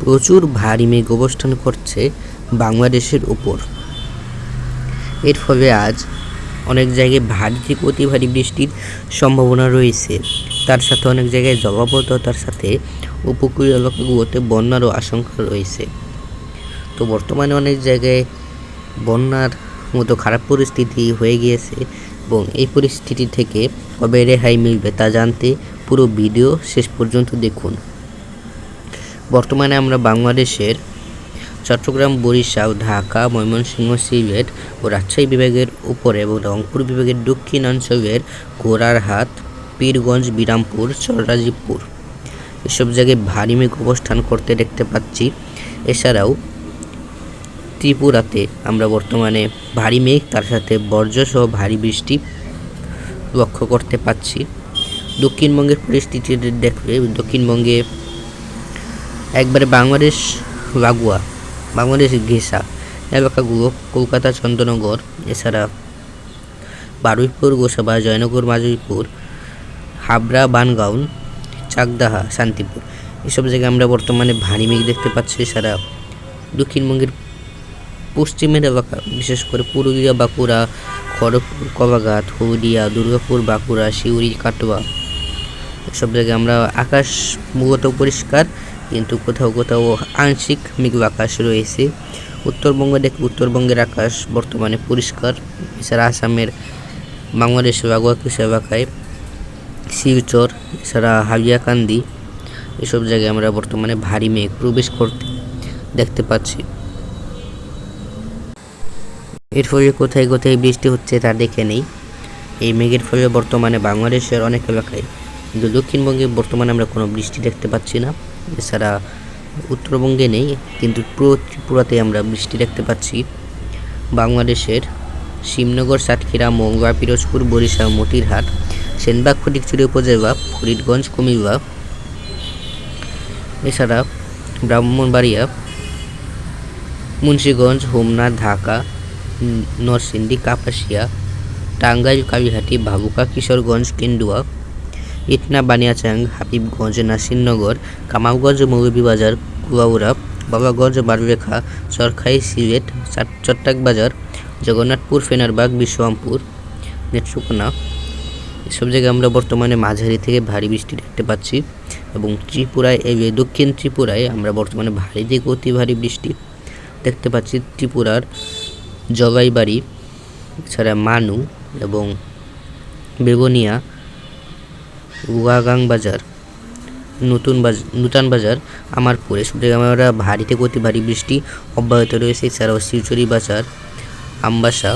প্রচুর ভারী মেঘ অবস্থান করছে বাংলাদেশের উপর। এর ফলে আজ অনেক জায়গায় ভারী থেকে অতি ভারী বৃষ্টির সম্ভাবনা রয়েছে। তার সাথে অনেক জায়গায় জলাবদ্ধতার সাথে উপকূলীয় এলাকাগুলোতে বন্যারও আশঙ্কা রয়েছে। তো বর্তমানে অনেক জায়গায় বন্যার মতো খারাপ পরিস্থিতি হয়ে গিয়েছে এবং এই পরিস্থিতি থেকে কবে রেহাই মিলবে তা জানতে পুরো ভিডিও শেষ পর্যন্ত দেখুন। বর্তমানে আমরা বাংলাদেশের চট্টগ্রাম, বরিশাল, ঢাকা, ময়মনসিংহ, সিলেট ও রাজশাহী বিভাগের উপরে এবং রংপুর বিভাগের দক্ষিণাঞ্চলের গোড়ারহাট, পীরগঞ্জ, বিরামপুর, চররাজীবপুর। এসব জায়গায় ভারী মেঘ অবস্থান করতে দেখতে পাচ্ছি। এছাড়াও ত্রিপুরাতে আমরা বর্তমানে ভারী মেঘ, তার সাথে বর্জ্যসহ ভারী বৃষ্টি লক্ষ্য করতে পাচ্ছি। দক্ষিণবঙ্গের পরিস্থিতি দেখলে দক্ষিণবঙ্গে একবারে বাংলাদেশ লাগোয়া বাংলাদেশ ঘেঁষা। এলাকাগুলো কলকাতা চন্দ্রনগর এছাড়া বারুইপুর, গোসাবা, জয়নগর মাজুইপুর হাবড়া, বানগাঁও, চাকদাহা, শান্তিপুর। এসব জায়গায় আমরা বর্তমানে ভারী মেঘ দেখতে পাচ্ছি। এছাড়া দক্ষিণবঙ্গের পশ্চিমের এলাকা, বিশেষ করে পুরুলিয়া, বাঁকুড়া, খড়গপুর কবাঘাট হলদিয়া, দুর্গাপুর, বাঁকুড়া সিউড়ি কাটোয়া। এসব জায়গায় আমরা আকাশ মূলত পরিষ্কার। কিন্তু কোথাও কোথাও আংশিক মেঘলা আকাশ রয়েছে। উত্তরবঙ্গ দেখে উত্তরবঙ্গের আকাশ বর্তমানে পরিষ্কার। এছাড়া আসামের বাংলাদেশ লাগোয়া কিছু এলাকায় শিলচর, এছাড়া হালিয়াকান্দি, এসব জায়গায় আমরা বর্তমানে ভারী মেঘ প্রবেশ করতে দেখতে পাচ্ছি। এর ফলে কোথায় কোথায় বৃষ্টি হচ্ছে তা দেখে নেই। এই মেঘের ফলে বর্তমানে বাংলাদেশের অনেক এলাকায়, কিন্তু দক্ষিণবঙ্গে বর্তমানে আমরা কোনো বৃষ্টি দেখতে পাচ্ছি না। এছাড়া উত্তরবঙ্গে নেই, কিন্তু পুরো ত্রিপুরাতে আমরা বৃষ্টি দেখতে পাচ্ছি। বাংলাদেশের শিবনগর, সাতক্ষীরা মঙ্গা পিরোজপুর, বরিশাল, মতিরহাট, সেনবাগ, ফটিকচুরি উপজেলা, ফরিদগঞ্জ, কুমিল্লা, এছাড়া ব্রাহ্মণবাড়িয়া, মুন্সীগঞ্জ, হোমনা, ঢাকা, নরসিংদী, কাপাসিয়া, টাঙ্গাইল, কালীহাটি ভাবুকা কিশোরগঞ্জ, কেন্দুয়া ইটনা বানিয়াচাং, হাবিবগঞ্জ, নাসিরনগর, কামালগঞ্জ, মৌলভীবাজার, কুয়াউড়া বাবাগঞ্জ বারুলেখা সরখাই সিলেট, চাট- চট্টাকবাজার, জগন্নাথপুর, ফেনারবাগ, বিশ্বরামপুর, নেত্রকোনা। এসব জায়গায় আমরা বর্তমানে মাঝারি থেকে ভারী বৃষ্টি দেখতে পাচ্ছি এবং ত্রিপুরায়, এই দক্ষিণ ত্রিপুরায় আমরা বর্তমানে ভারী থেকে অতি ভারী বৃষ্টি দেখতে পাচ্ছি। ত্রিপুরার জগাইবাড়ি এছাড়া মানু এবং বেগনিয়া গুয়াগাং বাজার। নতুন বাজার নূতন বাজার আমারপুর। আমরা ভারী থেকে অতি ভারী বৃষ্টি অব্যাহত রয়েছে এছাড়াও শিলচুরি বাজার, আমবাসা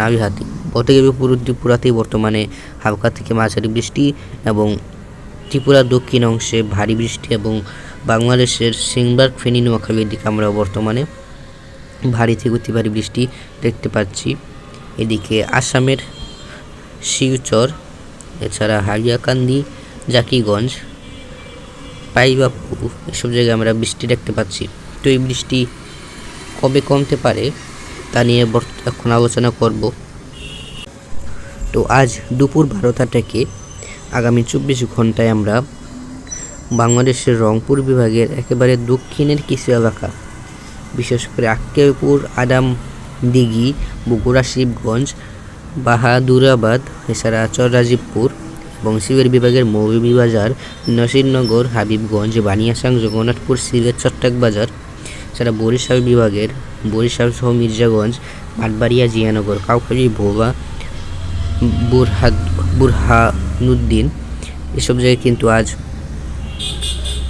নাবিহাতি অতএব পুরো ত্রিপুরাতেই বর্তমানে হালকা থেকে মাঝারি বৃষ্টি এবং ত্রিপুরার দক্ষিণ অংশে ভারী বৃষ্টি এবং বাংলাদেশের সিংবার্গ, ফেনী, নোয়াখালীর দিকে আমরা বর্তমানে ভারী থেকে অতি ভারী বৃষ্টি দেখতে পাচ্ছি। এদিকে আসামের শিলচর এছাড়া হালিয়াকান্দি, জাকিগঞ্জ পাইবাপু এসব জায়গায় আমরা বৃষ্টি দেখতে পাচ্ছি। তো এই বৃষ্টি কবে কমতে পারে তা নিয়ে এখন আলোচনা করব। তো আজ দুপুর বারোটা থেকে আগামী চব্বিশ ঘন্টায় আমরা বাংলাদেশের রংপুর বিভাগের একেবারে দক্ষিণের কিছু এলাকা, বিশেষ করে আক্কেলপুর আদাম দিঘি বগুড়া, শিবগঞ্জ বাহাদুরাবাদ এছাড়া চররাজীবপুর এবং সিলেট বিভাগের মৌলভীবাজার নসিরনগর, হাবিবগঞ্জ, বানিয়াসাং, জগন্নাথপুর, সিলেট চট্টকবাজার এছাড়া বরিশাল বিভাগের বরিশাল সহ মির্জাগঞ্জ পাটবাড়িয়া জিয়ানগর, কাউখালী, ভোবা, বুরহাদ, বুরহানুদ্দিন এসব জায়গায় কিন্তু আজ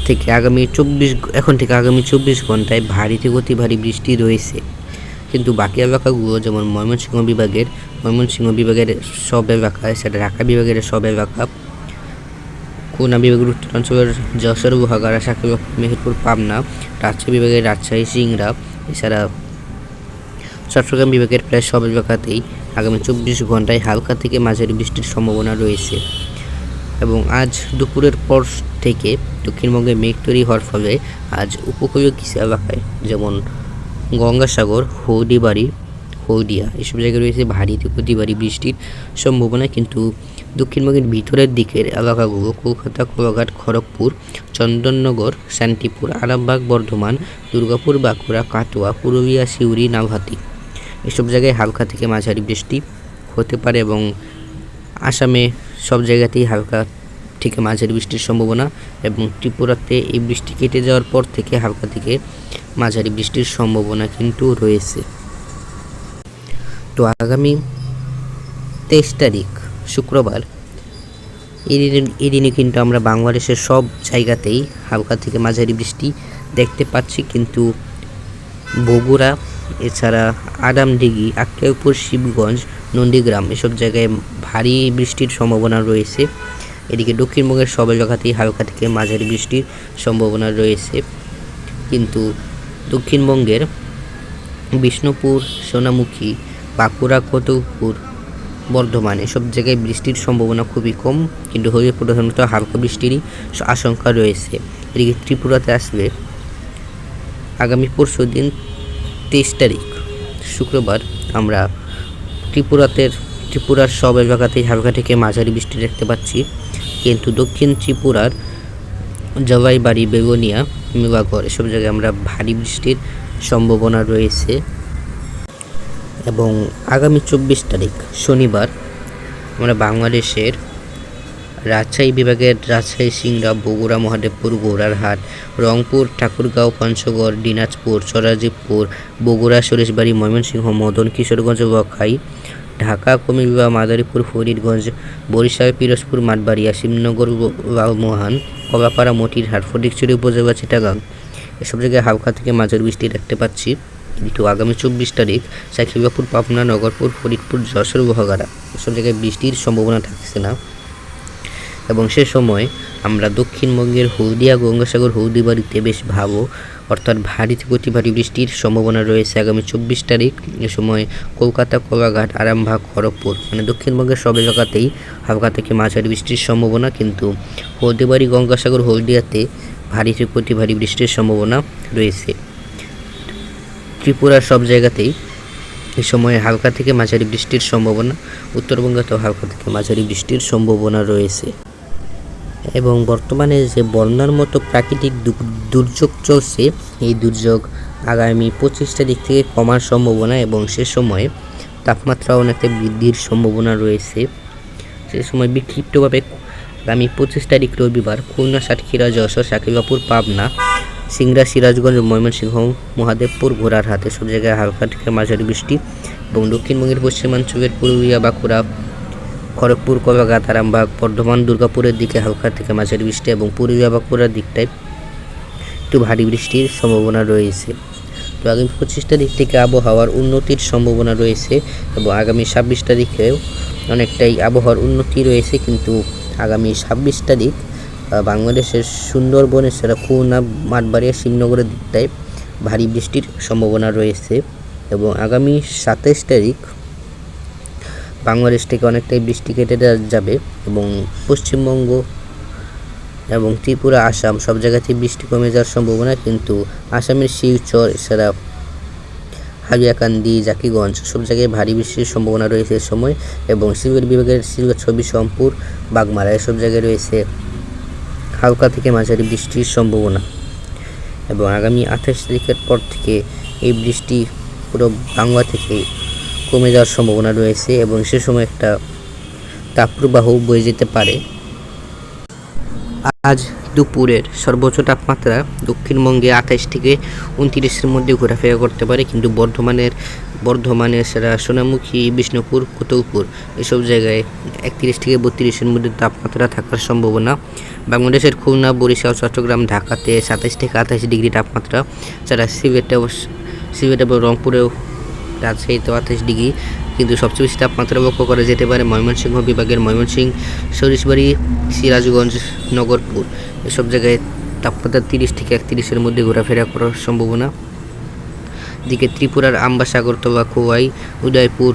থেকে আগামী চব্বিশ এখন থেকে আগামী চব্বিশ ঘন্টায় ভারী থেকে অতি ভারী বৃষ্টি রয়েছে। কিন্তু বাকি এলাকাগুলো যেমন ময়মনসিংহ বিভাগের ময়মনসিংহ বিভাগের সব এলাকা সেটা ঢাকা বিভাগের সব এলাকা খুলনা বিভাগের উত্তরাঞ্চলের যশোর, গুহাগাড়া সাকিব মেহেরপুর, পাবনা, রাজশাহী বিভাগের রাজশাহী, সিংড়া, এছাড়া চট্টগ্রাম বিভাগের প্রায় সব এলাকাতেই আগামী চব্বিশ ঘন্টায় হালকা থেকে মাঝারি বৃষ্টির সম্ভাবনা রয়েছে। এবং আজ দুপুরের পর থেকে দক্ষিণবঙ্গে মেঘ তৈরি হওয়ার ফলে আজ উপকূলীয় কিছু এলাকায় যেমন গঙ্গাসাগর হৌদিবাড়ি হলদিয়া এসব জায়গায় রয়েছে ভারী থেকে অতি ভারী বৃষ্টির সম্ভাবনা, কিন্তু দক্ষিণবঙ্গের ভিতরের দিকের এলাকাগুলো কলকাতা, কোলাঘাট, খড়গপুর, চন্দননগর, শান্তিপুর, আরামবাগ, বর্ধমান, দুর্গাপুর, বাঁকুড়া, কাটোয়া, পুরুলিয়া, সিউড়ি নাভাতি এসব জায়গায় হালকা থেকে মাঝারি বৃষ্টি হতে পারে এবং আসামে সব জায়গাতেই হালকা থেকে মাঝারি বৃষ্টির সম্ভাবনা এবং ত্রিপুরাতে এই বৃষ্টি কেটে যাওয়ার পর থেকে হালকা থেকে মাঝারি বৃষ্টির সম্ভাবনা কিন্তু রয়েছে। তো আগামী তেইশ তারিখ, শুক্রবার এই দিনে কিন্তু আমরা বাংলাদেশের সব জায়গাতেই হালকা থেকে মাঝারি বৃষ্টি দেখতে পাচ্ছি। কিন্তু বগুড়া, এছাড়া আদামডিঘি আক্কেলপুর, শিবগঞ্জ, নন্দীগ্রাম এসব জায়গায় ভারী বৃষ্টির সম্ভাবনা রয়েছে। এদিকে দক্ষিণবঙ্গের সব এলাকাতেই হালকা থেকে মাঝারি বৃষ্টির সম্ভাবনা রয়েছে। কিন্তু দক্ষিণবঙ্গের বিষ্ণুপুর, সোনামুখী বাঁকুড়া কতপুর বর্ধমান। এসব জায়গায় বৃষ্টির সম্ভাবনা খুবই কম, কিন্তু হয়ে প্রধানত হালকা বৃষ্টিরই আশঙ্কা রয়েছে। এদিকে ত্রিপুরাতে আসবে আগামী পরশু দিন তেইশ তারিখ, শুক্রবার আমরা ত্রিপুরাতে, ত্রিপুরার সব এলাকাতেই হালকা থেকে মাঝারি বৃষ্টি দেখতে পাচ্ছি। কিন্তু দক্ষিণ ত্রিপুরার জবাইবাড়ি বেগুনিয়া মিবাগড় এসব জায়গায় আমরা ভারী বৃষ্টির সম্ভাবনা রয়েছে। এবং আগামী চব্বিশ তারিখ, শনিবার, আমরা বাংলাদেশের রাজশাহী বিভাগের রাজশাহী, সিংড়া, বগুড়া, মহাদেবপুর, গোড়ারহাট, রংপুর, ঠাকুরগাঁও, পঞ্চগড়, দিনাজপুর সরাজিপুর বগুড়া, সরেশবাড়ি, ময়মনসিংহ, মদন, কিশোরগঞ্জ, বখাই, ঢাকা, কুমিল্লা, মাদারীপুর, ফরিদগঞ্জ, বরিশাল, পিরোজপুর, মাঠবাড়িয়া, শিবনগর, লালমোহান, কলাপাড়া, মতিরহাট, ফটিকছড়ি উপজেলা, চিটাগাং, এসব জায়গায় হালকা থেকে মাঝারি বৃষ্টি দেখতে পাচ্ছি। কিন্তু আগামী চব্বিশ তারিখ সাকিবাপুর পাবনা, নগরপুর, ফরিদপুর, যশোর, বহগাড়া এসব জায়গায় বৃষ্টির সম্ভাবনা থাকছে না। এবং সে সময় আমরা দক্ষিণবঙ্গের হলদিয়া, গঙ্গাসাগর, হলদিবাড়িতে বেশ ভাবো, অর্থাৎ ভারী থেকে অতি ভারী বৃষ্টির সম্ভাবনা রয়েছে আগামী চব্বিশ তারিখ। এ সময় কলকাতা, কোলাঘাট, আরামবাগ, খড়গপুর মানে দক্ষিণবঙ্গের সব এলাকাতেই হালকা থেকে মাঝারি বৃষ্টির সম্ভাবনা, কিন্তু হলদিবাড়ি, গঙ্গাসাগর, হলদিয়াতে ভারী থেকে ভারী বৃষ্টির সম্ভাবনা রয়েছে। ত্রিপুরার সব জায়গাতেই এ সময় হালকা থেকে মাঝারি বৃষ্টির সম্ভাবনা উত্তরবঙ্গেতেও হালকা থেকে মাঝারি বৃষ্টির সম্ভাবনা রয়েছে। এবং বর্তমানে যে বন্যার মতো প্রাকৃতিক দুর্যোগ চলছে, এই দুর্যোগ আগামী পঁচিশ তারিখ থেকে কমার সম্ভাবনা এবং সে সময়ে তাপমাত্রা অনেকটা বৃদ্ধির সম্ভাবনা রয়েছে। সে সময় বিক্ষিপ্তভাবে আগামী পঁচিশ তারিখ রবিবার খুলনা, সাতক্ষীরা, যশোর, সাকিবাপুর, পাবনা সিংড়া, সিরাজগঞ্জ, ময়মনসিংহ, মহাদেবপুর, ঘোড়ারহাট এসব জায়গায় হালকা থেকে মাঝারি বৃষ্টি এবং দক্ষিণবঙ্গের পশ্চিমাঞ্চলের পুরুলিয়া, বাঁকুড়া, খড়গপুর কলাঘাট আরামবাগ বর্ধমান, দুর্গাপুরের দিকে হালকা থেকে মাঝারি বৃষ্টি এবং পুরুলিয়া, বাঁকুড়ার দিকটায় একটু ভারী বৃষ্টির সম্ভাবনা রয়েছে। তো আগামী পঁচিশ তারিখ থেকে আবহাওয়ার উন্নতির সম্ভাবনা রয়েছে এবং আগামী ছাব্বিশ তারিখেও অনেকটাই আবহাওয়ার উন্নতি রয়েছে, কিন্তু আগামী ছাব্বিশ তারিখ বাংলাদেশের সুন্দরবনের সেরা খুলনা, মাঠবাড়িয়া, শিবনগরের দিকটায় ভারী বৃষ্টির সম্ভাবনা রয়েছে এবং আগামী সাতাইশ তারিখ বাংলাদেশ থেকে অনেকটাই বৃষ্টি কেটে যাবে এবং পশ্চিমবঙ্গ এবং ত্রিপুরা, আসাম সব জায়গাতেই বৃষ্টি কমে যাওয়ার সম্ভাবনা, কিন্তু আসামের শিলচর, এছাড়া হালিয়াকান্দি, জাকিগঞ্জ সব জায়গায় ভারী বৃষ্টির সম্ভাবনা রয়েছে এ সময় এবং শিলগড় বিভাগের শিলগড়, ছবি, সম্পুর, বাগমারা এসব জায়গায় রয়েছে। হালকা থেকে মাঝারি বৃষ্টির সম্ভাবনা এবং আগামী আঠাশ তারিখের পর থেকে এই বৃষ্টি পুরো বাংলা থেকে কমে যাওয়ার সম্ভাবনা রয়েছে এবং সে সময় একটা তাপ্রবাহ বয়ে যেতে পারে। আজ দুপুরের সর্বোচ্চ তাপমাত্রা দক্ষিণবঙ্গে আঠাশ থেকে উনত্রিশের মধ্যে ঘোরাফেরা করতে পারে, কিন্তু বর্ধমানের বর্ধমানের সেরা সোনামুখী, বিষ্ণুপুর কোতলপুর এসব জায়গায় একত্রিশ থেকে বত্রিশের মধ্যে তাপমাত্রা থাকার সম্ভাবনা। বাংলাদেশের খুলনা, বরিশাল, চট্টগ্রাম, ঢাকাতে সাতাশ থেকে আঠাশ ডিগ্রি তাপমাত্রা যারা সিলেটে সিলেট এবং রংপুরেও রাজশাহীতে আঠাশ ডিগ্রি কিন্তু সবচেয়ে বেশি তাপমাত্রা লক্ষ্য করা যেতে পারে ময়মনসিংহ বিভাগের ময়মনসিংহ, সরিষবাড়ি, সিরাজগঞ্জ, নগরপুর। এসব জায়গায় তাপমাত্রা তিরিশ থেকে একত্রিশের মধ্যে ঘোরাফেরা করার সম্ভাবনা। দিকে ত্রিপুরার আমবাসা আগরতলা খোয়াই উদয়পুর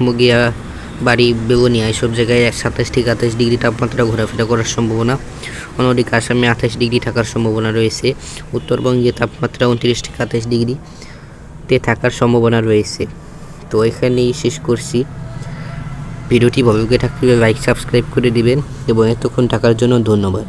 মুগিয়া বাড়ি, বেগুনিয়া, এসব জায়গায় এক সাতাশ থেকে আঠাশ ডিগ্রি তাপমাত্রা ঘোরাফেরা করার সম্ভাবনা। অন্যদিকে আসামে আঠাশ ডিগ্রি থাকার সম্ভাবনা রয়েছে। উত্তরবঙ্গে তাপমাত্রা উনত্রিশ থেকে আঠাশ ডিগ্রিতে থাকার সম্ভাবনা রয়েছে। তো এখানেই শেষ করছি। ভিডিওটি ভালো লাগে থাকলে লাইক সাবস্ক্রাইব করে দিবেন এবং এতক্ষণ থাকার জন্য ধন্যবাদ।